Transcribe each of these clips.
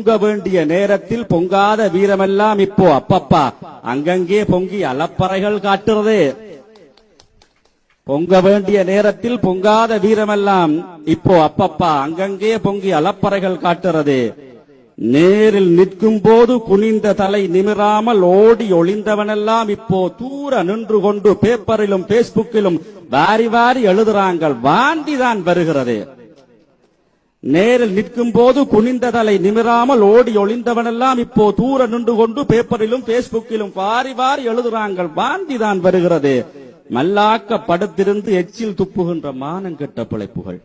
பொங்க வேண்டிய நேரத்தில் பொங்காத வீரமெல்லாம் இப்போ அப்பப்பா. அங்கங்கே பொங்கி அலப்பறைகள் காட்டுறதே. பொங்க வேண்டிய நேரத்தில் பொங்காத வீரமெல்லாம் இப்போ அப்பப்பா. அங்கங்கே பொங்கி அலப்பறைகள் காட்டுறது. நேரில் நிற்கும் போது குனிந்த தலை நிமிராமல் ஓடி ஒளிந்தவனெல்லாம் இப்போ தூர நின்று கொண்டு பேப்பரிலும் பேஸ்புக்கிலும் வாரி வாரி எழுதுறாங்கள் வாந்திதான் வருகிறது. நேரில் நிற்கும் போது குனிந்த தலை நிமிராமல் ஓடி ஒளிந்தவனெல்லாம் இப்போ தூர நின்று கொண்டு பேப்பரிலும் பேஸ்புக்கிலும் வாரி வாரி எழுதுறாங்கள். வாந்திதான் வருகிறது. மல்லாக்க படுத்திருந்து எச்சில் துப்புகின்ற மானங்கெட்ட பிழைப்புகள்.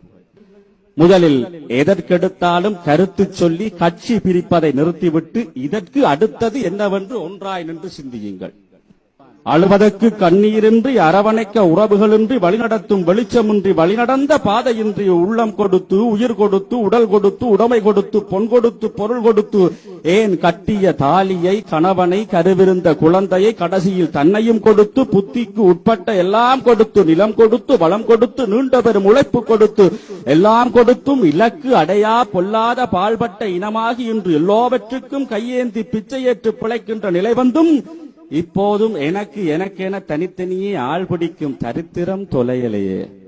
முதலில் எதற்கெடுத்தாலும் கருத்து சொல்லி கட்சி பிரிப்பதை நிறுத்திவிட்டு இதற்கு அடுத்தது என்னவென்று ஒன்றாய் நின்று சிந்தியுங்கள். அழுவதற்கு கண்ணீரின்றி அரவணைக்க உறவுகளின்றி வழிநடத்தும் வெளிச்சமின்றி வழிநடந்த பாதையின்றி உள்ளம் கொடுத்து உயிர் கொடுத்து உடல் கொடுத்து உடமை கொடுத்து பொன் கொடுத்து பொருள் கொடுத்து ஏன் கட்டிய தாலியை கணவனை கருவிருந்த குழந்தையை கடைசியில் தன்னையும் கொடுத்து புத்திக்கு உட்பட்ட எல்லாம் கொடுத்து நிலம் கொடுத்து வளம் கொடுத்து நீண்ட பெரும் உழைப்பு கொடுத்து எல்லாம் கொடுத்தும் இலக்கு அடையா பொல்லாத பால்பட்ட இனமாகி இன்று எல்லாவற்றுக்கும் கையேந்தி பிச்சையேற்று பிழைக்கின்ற நிலை வந்தும் இப்போதும் எனக்கு எனக்கென தனித்தனியே ஆள் பிடிக்கும் தரித்திரம் தொலையலையே.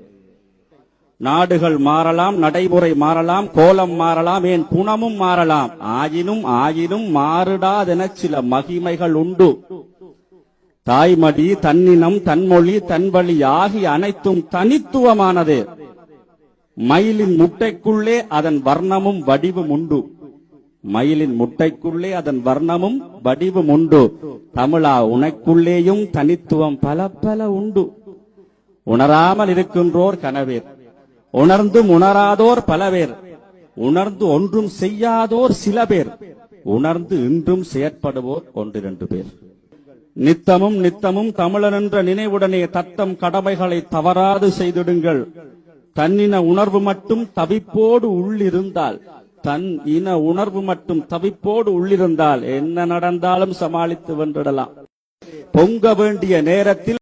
நாடுகள் மாறலாம் நடைமுறை மாறலாம் கோலம் மாறலாம் ஏன் குணமும் மாறலாம். ஆயினும் ஆயினும் மாறுடாதென சில மகிமைகள் உண்டு. தாய்மடி தன்னினம் தன்மொழி தன்வழி ஆகிய அனைத்தும் தனித்துவமானது. மயிலின் முட்டைக்குள்ளே அதன் வர்ணமும் வடிவும் உண்டு. மயிலின் முட்டைக்குள்ளே அதன் வர்ணமும் வடிவும் உண்டு. தமிழா உனக்குள்ளேயும் தனித்துவம் பல பல உண்டு. உணராமல் இருக்கின்றோர் கனவேர் உணர்ந்தும் உணராதோர் பல பேர் உணர்ந்து ஒன்றும் செய்யாதோர் சில பேர் உணர்ந்து இன்றும் செயற்படுவோர் ஒன்றிரண்டு பேர். நித்தமும் நித்தமும் தமிழன் என்ற நினைவுடனே தத்தம் கடமைகளை தவறாது செய்திடுங்கள். தன்னின உணர்வு மட்டும் தவிப்போடு உள்ளிருந்தால். தன் இன உணர்வு மட்டும் தவிப்போடு உள்ளிருந்தால் என்ன நடந்தாலும் சமாளித்து வென்றிடலாம். பொங்க வேண்டிய நேரத்தில்